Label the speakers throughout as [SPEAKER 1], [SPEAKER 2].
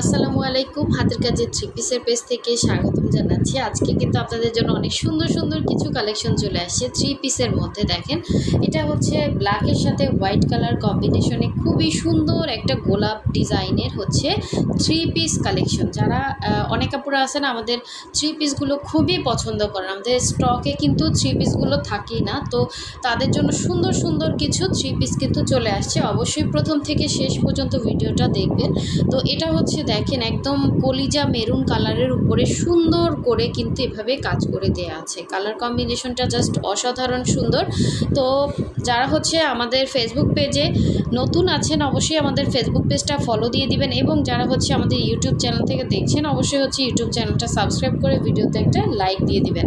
[SPEAKER 1] আসসালামু আলাইকুম, হাতের কাজের থ্রি পিসের পেজ থেকে স্বাগতম জানাচ্ছি। আজকে কিন্তু আপনাদের জন্য অনেক সুন্দর সুন্দর কিছু কালেকশন চলে আসছে থ্রি পিসের মধ্যে, দেখেন। এটা হচ্ছে ব্ল্যাকের সাথে হোয়াইট কালার কম্বিনেশনে খুবই সুন্দর একটা গোলাপ ডিজাইনের হচ্ছে থ্রি পিস কালেকশন। যারা অনেক আপুরা আছেন আমাদের থ্রি পিসগুলো খুবই পছন্দ করেন। আমাদের স্টকে কিন্তু থ্রি পিসগুলো থাকেই না, তো তাদের জন্য সুন্দর সুন্দর কিছু থ্রি পিস কিন্তু চলে আসছে। অবশ্যই প্রথম থেকে শেষ পর্যন্ত ভিডিওটা দেখবেন। তো এটা হচ্ছে দেখেন, একদম কলিজা মেরুন কালারের উপরে সুন্দর করে কিন্তু এভাবে কাজ করে দেয়া আছে। কালার কম্বিনেশনটা জাস্ট অসাধারণ সুন্দর। তো যারা হচ্ছে আমাদের ফেসবুক পেজে নতুন আছেন, অবশ্যই আমাদের ফেসবুক পেজটা ফলো দিয়ে দিবেন এবং যারা হচ্ছে আমাদের ইউটিউব চ্যানেল থেকে দেখছেন, অবশ্যই হচ্ছে ইউটিউব চ্যানেলটা সাবস্ক্রাইব করে ভিডিওতে একটা লাইক দিয়ে দিবেন।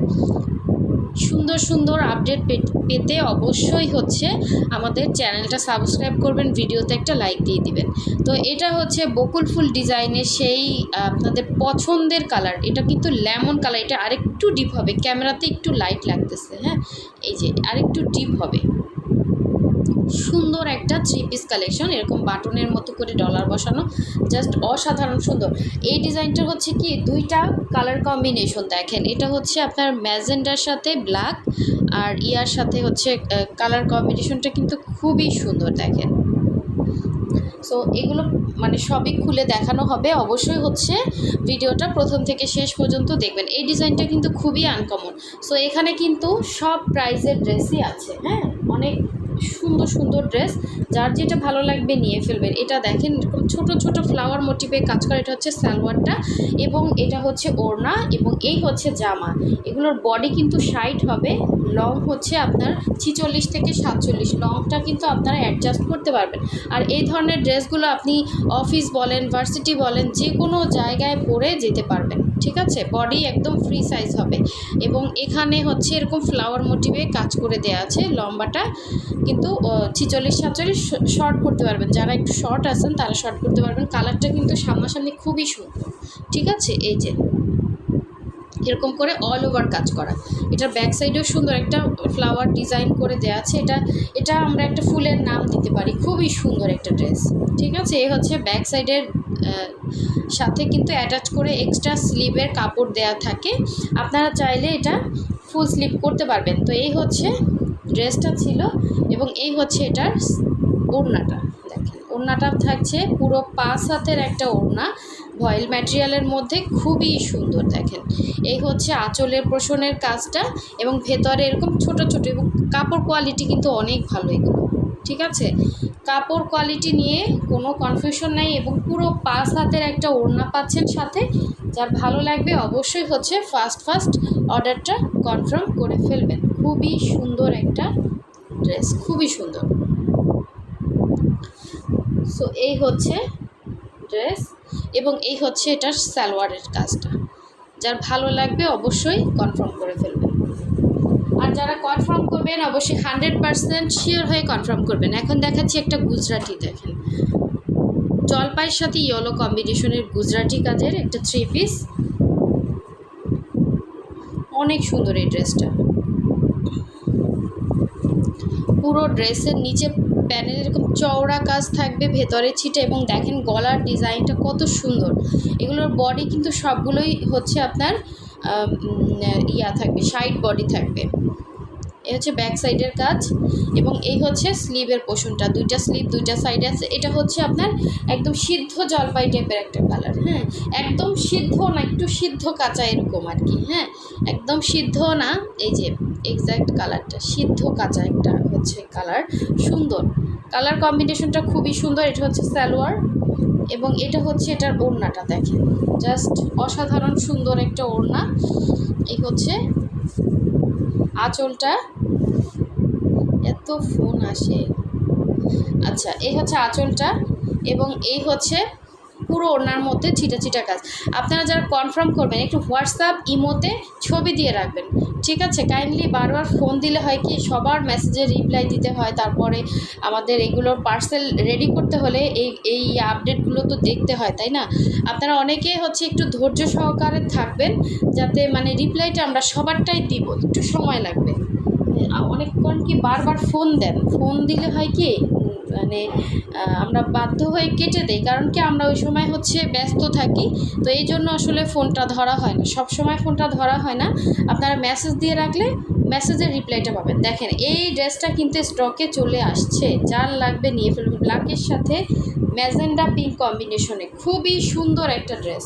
[SPEAKER 1] সুন্দর সুন্দর আপডেট পেতে অবশ্যই হচ্ছে আমাদের চ্যানেলটা সাবস্ক্রাইব করবেন ভিডিওতে একটা লাইক দিয়ে দিবেন। তো এটা হচ্ছে বকুল ফুল ডিজাইনের সেই আপনাদের পছন্দের কালার এটা কিন্তু লেমন কালার এটা আরেকটু ডিপ হবে। ক্যামেরাতে একটু লাইট লাগতেছে হ্যাঁ? এই যে, আরেকটু ডিপ হবে। সুন্দর একটা থ্রি পিস কালেকশন এরকম বাটনের মতো করে ডলার বসানো জাস্ট অসাধারণ সুন্দর। এই ডিজাইনটা হচ্ছে কি, দুইটা কালার কম্বিনেশন দেখেন। এটা হচ্ছে আপনার ম্যাজেন্ডার সাথে ব্ল্যাক আর ইয়ার সাথে হচ্ছে কালার কম্বিনেশনটা কিন্তু খুবই সুন্দর দেখেন। সো এগুলো মানে সবই খুলে দেখানো হবে। অবশ্যই হচ্ছে ভিডিওটা প্রথম থেকে শেষ পর্যন্ত দেখবেন। এই ডিজাইনটা কিন্তু খুবই আনকমন সো এখানে কিন্তু সব প্রাইজের ড্রেসই আছে হ্যাঁ? অনেক সুন্দর সুন্দর ড্রেস যার যেটা ভালো লাগবে নিয়ে ফেলবেন। এটা দেখেন ছোট ছোট ফ্লাওয়ার মোটিভে কাজ করা। এটা হচ্ছে সালোয়ারটা এবং এটা হচ্ছে ওড়না এবং এই হচ্ছে জামা। এগুলোর বডি কিন্তু সাইড হবে। লং হচ্ছে আপনার ছিচল্লিশ থেকে সাতচল্লিশ। লংটা কিন্তু আপনারা অ্যাডজাস্ট করতে পারবেন। আর এই ধরনের ড্রেসগুলো আপনি অফিস বলেন ভার্সিটি বলেন যে কোনো জায়গায় পরে যেতে পারবেন। ঠিক আছে? বডি একদম ফ্রি সাইজ হবে। এবং এখানে হচ্ছে এরকম ফ্লাওয়ার মোটিভে কাজ করে দেওয়া আছে লম্বাটা। কিন্তু ছিচল্লিশ, সাতচল্লিশ শর্ট করতে পারবেন। যারা একটু শর্ট আছেন, তারা শর্ট করতে পারবেন। কালারটা কিন্তু সামনাসামনি খুবই সুন্দর। ঠিক আছে? এই যে। এরকম করে অল ওভার কাজ করা। এটার ব্যাক সাইডেও সুন্দর একটা ফ্লাওয়ার ডিজাইন করে দেওয়া আছে। এটা এটা আমরা একটা ফুলের নাম দিতে পারি। খুবই সুন্দর একটা ড্রেস ঠিক আছে? এ হচ্ছে ব্যাক সাইডের সাথে কিন্তু অ্যাটাচ করে এক্সট্রা স্লিভের কাপড় দেয়া থাকে। আপনারা চাইলে এটা ফুল স্লিভ করতে পারবেন। তো এই হচ্ছে ড্রেসটা ছিল এবং এই হচ্ছে এটার ওড়নাটা। দেখেন, ওড়নাটা থাকছে পুরো পাঁচ হাতের একটা ওড়না। ভয়েল ম্যাটেরিয়ালের মধ্যে খুবই সুন্দর, দেখেন। এই হচ্ছে আঁচলের পোষণের কাজটা এবং ভেতরে এরকম ছোট ছোট এবং কাপড় কোয়ালিটি কিন্তু অনেক ভালো এগুলো। ঠিক আছে? কাপড় কোয়ালিটি নিয়ে কোনো কনফিউশন নাই এবং পুরো পাঁচ হাতের একটা ওড়না পাচ্ছেন সাথে। যার ভালো লাগবে অবশ্যই হচ্ছে ফার্স্ট ফার্স্ট অর্ডারটা কনফার্ম করে ফেলবেন। খুবই সুন্দর একটা ড্রেস খুবই সুন্দর। সো এই হচ্ছে ড্রেস এবং এই হচ্ছে এটার সালোয়ারের কাজটা। যার ভালো লাগবে অবশ্যই কনফার্ম করে ফেলবেন। করবেন, অবশ্যই হান্ড্রেড পারসেন্ট শিওর হয়ে কনফার্ম করবেন। এখন দেখাচ্ছি একটা গুজরাটি দেখেন। জলপাইয়ের সাথে ইয়েলো কম্বিনেশনের গুজরাটি কাজের একটা থ্রি পিস অনেক সুন্দর এই ড্রেসটা। পুরো ড্রেসের নিচে প্যানেল এরকম চওড়া কাজ থাকবে, ভেতরে ছিটে এবং দেখেন গলার ডিজাইনটা কত সুন্দর। এগুলোর বডি কিন্তু সবগুলোই হচ্ছে আপনার ইয়া থাকবে সাইড বডি থাকবে। এ হচ্ছে ব্যাক সাইডের কাজ এবং এই হচ্ছে স্লিভের পোষণটা। দুইটা স্লিভ দুইটা সাইড আছে। এটা হচ্ছে আপনার একদম সিদ্ধ জলপাই টাইপের একটা কালার হ্যাঁ? একদম সিদ্ধ না, একটু সিদ্ধ কাঁচা এরকম আর কি হ্যাঁ? একদম সিদ্ধ না, এই যে এক্স্যাক্ট কালারটা সিদ্ধ কাঁচা একটা হচ্ছে কালার সুন্দর। কালার কম্বিনেশনটা খুবই সুন্দর, এটা হচ্ছে সালোয়ার এবং এটা হচ্ছে এটার ওড়নাটা দেখেন। জাস্ট অসাধারণ সুন্দর একটা ওড়না। এই হচ্ছে আঁচলটা এত ফোন আসে। আচ্ছা এই হচ্ছে আঁচলটা এবং এই হচ্ছে পুরো ওনার মধ্যে ছিটা ছিটা কাজ। আপনারা যারা কনফার্ম করবেন, একটু হোয়াটসঅ্যাপ ইমোতে ছবি দিয়ে রাখবেন। ঠিক আছে? কাইন্ডলি বারবার ফোন দিলে হয় কি, সবার মেসেজে রিপ্লাই দিতে হয়। তারপরে আমাদের এগুলোর পার্সেল রেডি করতে হলে এই এই আপডেটগুলো তো দেখতে হয়, তাই না? আপনারা অনেকে হচ্ছে একটু ধৈর্য সহকারে থাকবেন, যাতে মানে রিপ্লাইটা আমরা সবারটাই দিব, একটু সময় লাগবে। অনেকক্ষণ কি বারবার ফোন দেন? ফোন দিলে হয় কি মানে আমরা বাধ্য হয়ে কেটে দেই। কারণ কি, আমরা ওই সময় হচ্ছে ব্যস্ত থাকি। তো এই জন্য আসলে ফোনটা ধরা হয় না। সব সময় ফোনটা ধরা হয় না। আপনারা মেসেজ দিয়ে রাখলে মেসেজের রিপ্লাইটা পাবেন। দেখেন, এই ড্রেসটা কিন্তু স্টকে চলে আসছে। যার লাগবে নিয়ে ফেলবেন ব্ল্যাকের সাথে ম্যাজেন্ডা পিঙ্ক কম্বিনেশনে খুবই সুন্দর একটা ড্রেস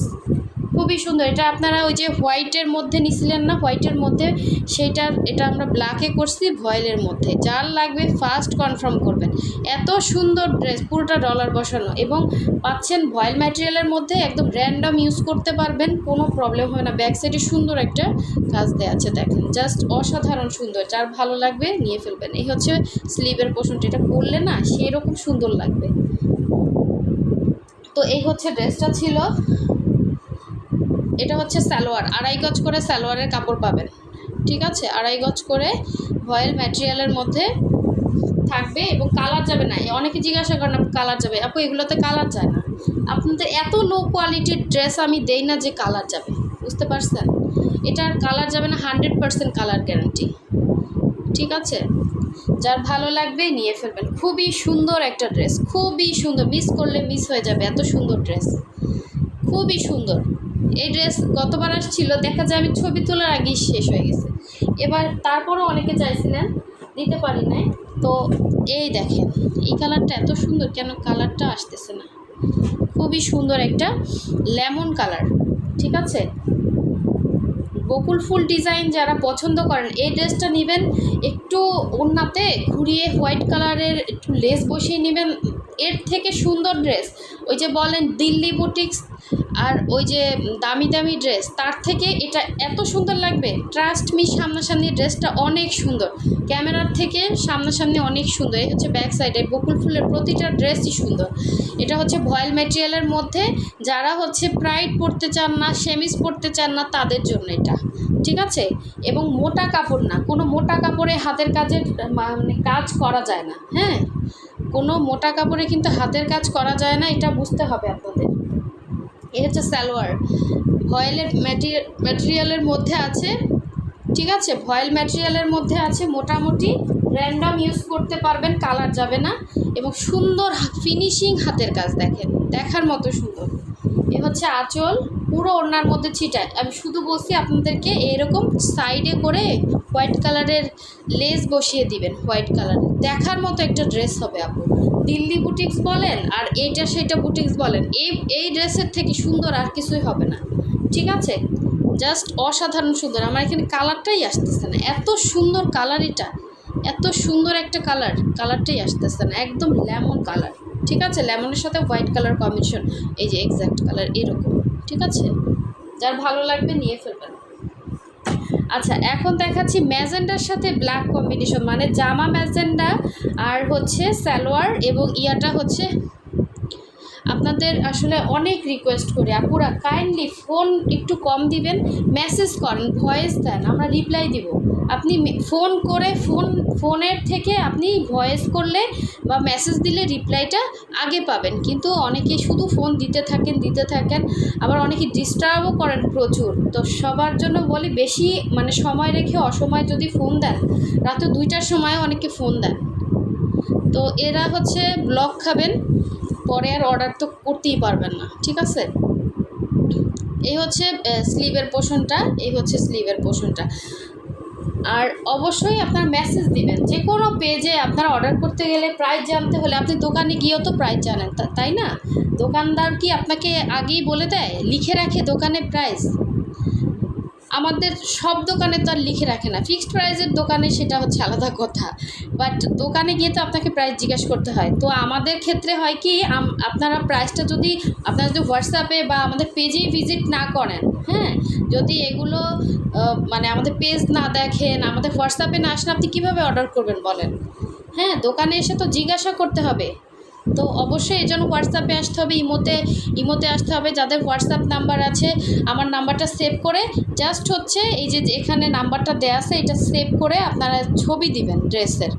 [SPEAKER 1] খুবই সুন্দর। এটা আপনারা ওই যে হোয়াইটের মধ্যে নিছিলেন না? হোয়াইটের মধ্যে সেইটার এটা আমরা ব্ল্যাকে করছি ভয়েলের মধ্যে। যার লাগবে ফার্স্ট কনফার্ম করবেন। এত সুন্দর ড্রেস পুরোটা ডলার বসানো এবং পাচ্ছেন ভয়েল ম্যাটেরিয়ালের মধ্যে একদম র্যান্ডম ইউজ করতে পারবেন, কোনো প্রবলেম হয় না। ব্যাক সাইডে সুন্দর একটা কাজ দেওয়া আছে, দেখেন। জাস্ট অসাধারণ সুন্দর। যার ভালো লাগবে নিয়ে ফেলবেন। এই হচ্ছে স্লিভের পোষণটা। এটা পরলে না সেরকম সুন্দর লাগবে। তো এই হচ্ছে ড্রেসটা ছিল। এটা হচ্ছে সালোয়ার। আড়াই গজ করে সালোয়ারের কাপড় পাবেন। ঠিক আছে? আড়াই গজ করে ভয়েল ম্যাটেরিয়ালের মধ্যে থাকবে এবং কালার যাবে না। অনেকে জিজ্ঞাসা করেন কালার যাবে? আপু, এগুলোতে কালার যায় না। আপনাদের এত লো কোয়ালিটির ড্রেস আমি দেই না যে কালার যাবে। বুঝতে পারছেন? এটার কালার যাবে না হান্ড্রেড পারসেন্ট কালার গ্যারান্টি ঠিক আছে? যার ভালো লাগবে নিয়ে ফেলবেন। খুবই সুন্দর একটা ড্রেস খুবই সুন্দর। মিস করলে মিস হয়ে যাবে। এত সুন্দর ড্রেস খুবই সুন্দর। এই ড্রেস গতবার আসছিল, দেখা যায় আমি ছবি তোলার আগেই শেষ হয়ে গেছে। এবার তারপরও অনেকে চাইছিলেন দিতে পারি নাই। তো এই দেখেন, এই কালারটা এত সুন্দর, কেন কালারটা আসতেছে না? খুবই সুন্দর একটা লেমন কালার ঠিক আছে? বকুল ফুল ডিজাইন যারা পছন্দ করেন, এই ড্রেসটা নেবেন একটু ওড়নাতে, ঘুরিয়ে হোয়াইট কালারের একটু লেস বসিয়ে নেবেন এর থেকে সুন্দর ড্রেস ওই যে বলেন দিল্লি বুটিক্স আর ওই যে দামি দামি ড্রেস তার থেকে এটা এত সুন্দর লাগবে। ট্রাস্ট মি সামনাসামনি ড্রেসটা অনেক সুন্দর। ক্যামেরার থেকে সামনাসামনি অনেক সুন্দর। এই হচ্ছে ব্যাক সাইডে বকুল ফুলের প্রতিটা ড্রেসই সুন্দর। এটা হচ্ছে ভয়েল ম্যাটেরিয়ালের মধ্যে। যারা হচ্ছে প্রাইড পরতে চান না সেমিস পরতে চান না, তাদের জন্য এটা। ঠিক আছে? এবং মোটা কাপড় না, কোনো মোটা কাপড়ে হাতের কাজের মানে কাজ করা যায় না। হ্যাঁ? কোনো মোটা কাপড়ে কিন্তু হাতের কাজ করা যায় না, এটা বুঝতে হবে আপনাদের। এ হচ্ছে সালোয়ার। ভয়েলের ম্যাটেরিয়াল ম্যাটেরিয়ালের মধ্যে আছে, ঠিক আছে? ভয়েল ম্যাটেরিয়ালের মধ্যে আছে মোটামুটি র্যান্ডম ইউজ করতে পারবেন কালার যাবে না। এবং সুন্দর ফিনিশিং হাতের কাজ দেখেন, দেখার মতো সুন্দর। এ হচ্ছে আঁচল, পুরো ওড়নার মধ্যে ছিটায় আমি শুধু বলছি আপনাদেরকে এরকম সাইডে করে হোয়াইট কালারের লেস বসিয়ে দিবেন হোয়াইট কালারের দেখার মতো একটা ড্রেস হবে আপু। দিল্লি বুটিক্স বলেন আর এইটা সেটা বুটিক্স বলেন, এই এই ড্রেসের থেকে সুন্দর আর কিছুই হবে না। ঠিক আছে? জাস্ট অসাধারণ সুন্দর। আমার এখানে কালারটাই আসতেছে না। এত সুন্দর কালার এটা। এত সুন্দর একটা কালার কালারটাই আসতেছে না। একদম লেমন কালার ঠিক আছে? লেমনের সাথে হোয়াইট কালার কম্বিনেশন এই যে এক্স্যাক্ট কালার এরকম। ঠিক আছে? যার ভালো লাগবে নিয়ে ফেলবেন। আচ্ছা এখন দেখাচ্ছি ম্যাজেন্ডার সাথে ব্ল্যাক কম্বিনেশন মানে জামা ম্যাজেন্ডা আর হচ্ছে সালোয়ার এবং ইয়াটা হচ্ছে আপনাদের আসলে অনেক রিকোয়েস্ট করি। আপুরা কাইন্ডলি ফোন একটু কম দিবেন মেসেজ করেন ভয়েস দেন, আমরা রিপ্লাই দিব। আপনি ফোন করে ফোন ফোনের থেকে আপনি ভয়েস করলে বা মেসেজ দিলে রিপ্লাইটা আগে পাবেন। কিন্তু অনেকে শুধু ফোন দিতে থাকেন দিতে থাকেন, আবার অনেকে ডিস্টার্বও করেন প্রচুর। তো সবার জন্য বলি, বেশি মানে সময় রেখে অসময় যদি ফোন দেন, রাতে দুইটার সময় অনেকে ফোন দেন। তো এরা হচ্ছে ব্লক খাবেন। পরে আর অর্ডার তো করতেই পারবেন না, ঠিক আছে? এই হচ্ছে স্লিভের পোষণটা, এই হচ্ছে স্লিভের পোষণটা। আর অবশ্যই আপনার মেসেজ দিবেন, যে কোনো পেজে আপনার অর্ডার করতে গেলে প্রাইস জানতে হলে, আপনি দোকানে গিয়েও তো প্রাইস জানেন তাই না? দোকানদার কি আপনাকে আগেই বলে দেয়? লিখে রাখে দোকানে প্রাইস আমাদের সব দোকানে তো আর লিখে রাখে না। ফিক্সড প্রাইসের দোকানে সেটা হচ্ছে আলাদা কথা। বাট দোকানে গিয়ে তো আপনাকে প্রাইস জিজ্ঞাসা করতে হয়। তো আমাদের ক্ষেত্রে হয় কি আপনারা প্রাইসটা যদি, আপনারা যদি হোয়াটসঅ্যাপে বা আমাদের পেজেই ভিজিট না করেন হ্যাঁ? যদি এগুলো মানে আমাদের পেজ না দেখেন, আমাদের হোয়াটসঅ্যাপে না আসেন আপনি কীভাবে অর্ডার করবেন বলেন? হ্যাঁ দোকানে এসে তো জিজ্ঞাসা করতে হবে। তো অবশ্যই এই জন্য হোয়াটসঅ্যাপে আসতে হবে, ইমোতে ইমোতে আসতে হবে, যাদের হোয়াটসঅ্যাপ নাম্বার আছে, আমার নাম্বারটা সেভ করে জাস্ট হচ্ছে এই যে এখানে নাম্বারটা দেওয়া আছে, এটা সেভ করে আপনারা ছবি দিবেন ড্রেসের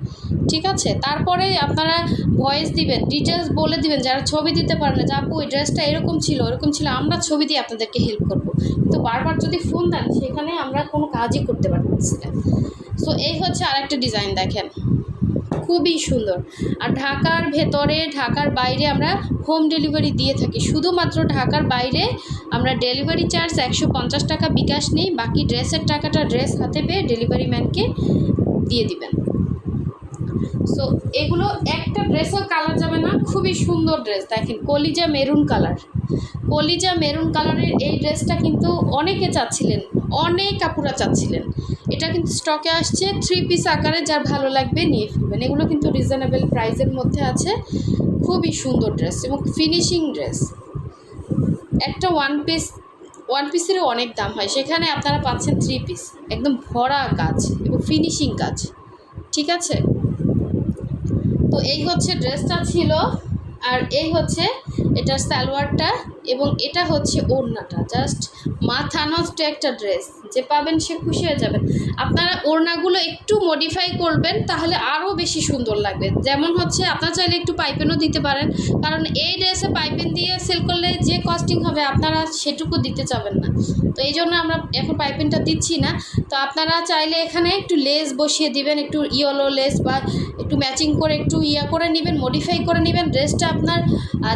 [SPEAKER 1] ঠিক আছে? তারপরে আপনারা ভয়েস দিবেন ডিটেলস বলে দিবেন, যারা ছবি দিতে পারেন না, যে আপু ওই ড্রেসটা এরকম ছিল এরকম ছিল, আমরা ছবি দিয়ে আপনাদেরকে হেল্প করব। কিন্তু বারবার যদি ফোন দেন, সেখানে আমরা কোনো কাজই করতে পারতেছি না। সো এই হচ্ছে আরেকটা ডিজাইন দেখেন। খুবই সুন্দর। আর ঢাকার ভেতরে, ঢাকার বাইরে আমরা হোম ডেলিভারি দিয়ে থাকি। শুধুমাত্র ঢাকার বাইরে আমরা ডেলিভারি চার্জ একশো পঞ্চাশ টাকা, বিকাশ নেই। বাকি ড্রেসের টাকাটা ড্রেস হাতে পেয়ে ডেলিভারি ম্যানকে দিয়ে দিবেন। সো এগুলো একটা ড্রেসও কালার যাবে না, খুবই সুন্দর ড্রেস দেখেন, কলিজা মেরুন কালার কলিজা মেরুন কালারের এই ড্রেসটা কিন্তু অনেকে চাচ্ছিলেন, অনেক কাপুরা চাচ্ছিলেন। এটা কিন্তু স্টকে আসছে থ্রি পিস আকারে যার ভালো লাগবে নিয়ে ফেলবেন এগুলো কিন্তু রিজনেবল প্রাইসের মধ্যে আছে। খুবই সুন্দর ড্রেস এবং ফিনিশিং ড্রেস একটা ওয়ান পিস ওয়ান পিসেরও অনেক দাম হয়। সেখানে আপনারা পাচ্ছেন থ্রি পিস একদম ভরা কাজ এবং ফিনিশিং কাজ। ঠিক আছে? তো এই হচ্ছে ড্রেসটা ছিল, আর এই হচ্ছে এটার সালোয়ারটা এবং এটা হচ্ছে ওড়নাটা। জাস্ট মাথা একটা ড্রেস যে পাবেন সে খুশি হয়ে যাবেন। আপনারা ওড়নাগুলো একটু মডিফাই করবেন, তাহলে আরও বেশি সুন্দর লাগবে। যেমন হচ্ছে, আপনারা চাইলে একটু পাইপেনও দিতে পারেন, কারণ এই ড্রেসে পাইপেন দিয়ে সেল করলে যে কস্টিং হবে, আপনারা সেটুকু দিতে চাবেন না। তো এই জন্য আমরা এখন পাইপেনটা দিচ্ছি না। তো আপনারা চাইলে এখানে একটু লেস বসিয়ে দিবেন, একটু ইয়েলো লেস বা একটু ম্যাচিং করে, একটু ইয়া করে নেবেন মডিফাই করে নেবেন। ড্রেসটা আপনার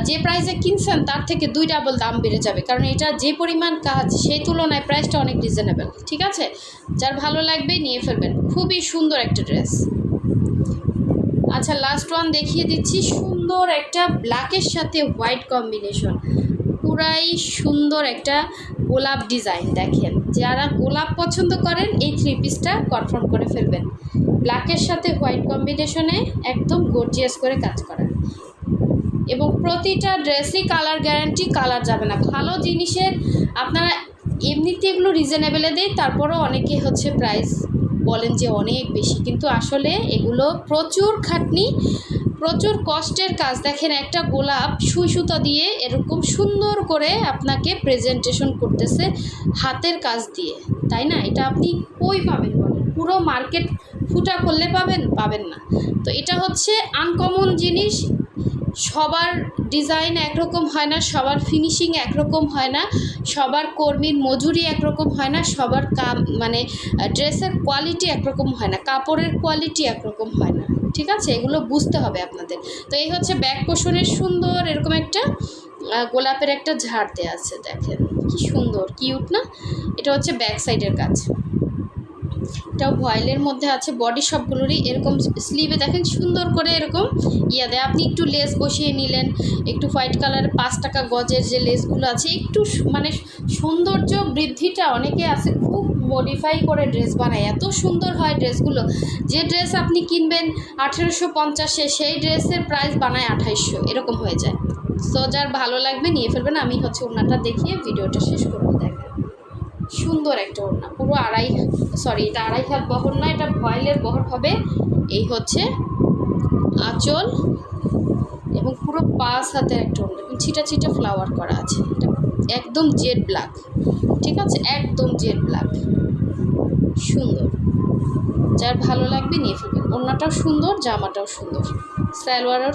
[SPEAKER 1] যে প্রাইসে কিনছেন, তার থেকে দুই ডাবল দাম বেড়ে যাবে। কারণ এটা যে পরিমাণ কাজ, সেই তুলনায় প্রাইসটা অনেক রিজনেবল ঠিক আছে? যার ভালো লাগবে নিয়ে ফেলবেন। খুবই সুন্দর একটা ড্রেস। আচ্ছা লাস্ট ওয়ান দেখিয়ে দিচ্ছি। সুন্দর একটা ব্ল্যাকের সাথে হোয়াইট কম্বিনেশন পুরাই সুন্দর একটা গোলাপ ডিজাইন দেখেন। যারা গোলাপ পছন্দ করেন, এই থ্রি পিসটা কনফার্ম করে ফেলবেন। ব্ল্যাকের সাথে হোয়াইট কম্বিনেশনে একদম গর্জিয়াস করে কাজ করেন এবং প্রতিটা ড্রেসই কালার গ্যারান্টি কালার যাবে না। ভালো জিনিসের আপনারা এমনিতে এগুলো রিজনেবেলে দেয়, তারপরও অনেকে হচ্ছে প্রাইস বলেন যে অনেক বেশি। কিন্তু আসলে এগুলো প্রচুর খাটনি, প্রচুর কষ্টের কাজ। দেখেন একটা গোলাপ সুই সুতা দিয়ে এরকম সুন্দর করে আপনাকে প্রেজেন্টেশন করতেছে হাতের কাজ দিয়ে। তাই না? এটা আপনি কই পাবেন বলেন? পুরো মার্কেট ফুটা করলে পাবেন পাবেন না। তো এটা হচ্ছে আনকমন জিনিস। সবার ডিজাইন একরকম হয় না, সবার ফিনিশিং একরকম হয় না, সবার কর্মীর মজুরি একরকম হয় না, সবার কাম মানে ড্রেসের কোয়ালিটি একরকম হয় না, কাপড়ের কোয়ালিটি একরকম হয় না। ঠিক আছে? এগুলো বুঝতে হবে আপনাদের। তো এই হচ্ছে ব্যাক পোষণের সুন্দর, এরকম একটা গোলাপের একটা ঝাড় দেওয়া আছে, দেখেন। কি সুন্দর কিউট না? এটা হচ্ছে ব্যাক সাইডের কাজ। এটাও ভয়েলের মধ্যে আছে, বডি সবগুলোরই এরকম স্লিভে দেখেন সুন্দর করে এরকম ইয়া দেয়। আপনি একটু লেস বসিয়ে নিলেন, একটু হোয়াইট কালারের পাঁচ টাকা গজের যে লেসগুলো আছে, একটু মানে সৌন্দর্য বৃদ্ধিটা অনেকে আছে খুব মডিফাই করে ড্রেস বানায়। এত সুন্দর হয় ড্রেসগুলো যে ড্রেস আপনি কিনবেন আঠেরোশো পঞ্চাশে, সেই ড্রেসের প্রাইস বানায় আঠাইশশো। এরকম হয়ে যায়। সো যার ভালো লাগবে নিয়ে ফেলবেন। আমি হচ্ছে ওনাটা দেখিয়ে ভিডিওটা শেষ করব। দেখেন। সুন্দর একটা ওড়না, পুরো আড়াই সরি এটা আড়াই হাত বহর না, এটা ভয়েলের বহর হবে। এই হচ্ছে আঁচল এবং পুরো পাঁচ হাতের একটা ওড়না, এবং ছিটা ছিটা ফ্লাওয়ার করা আছে। এটা একদম জেড ব্ল্যাক ঠিক আছে? একদম জেড ব্ল্যাক সুন্দর। যার ভালো লাগবে নিয়ে ফেলবেন। ওড়নাটাও সুন্দর, জামাটাও সুন্দর। সালোয়ারও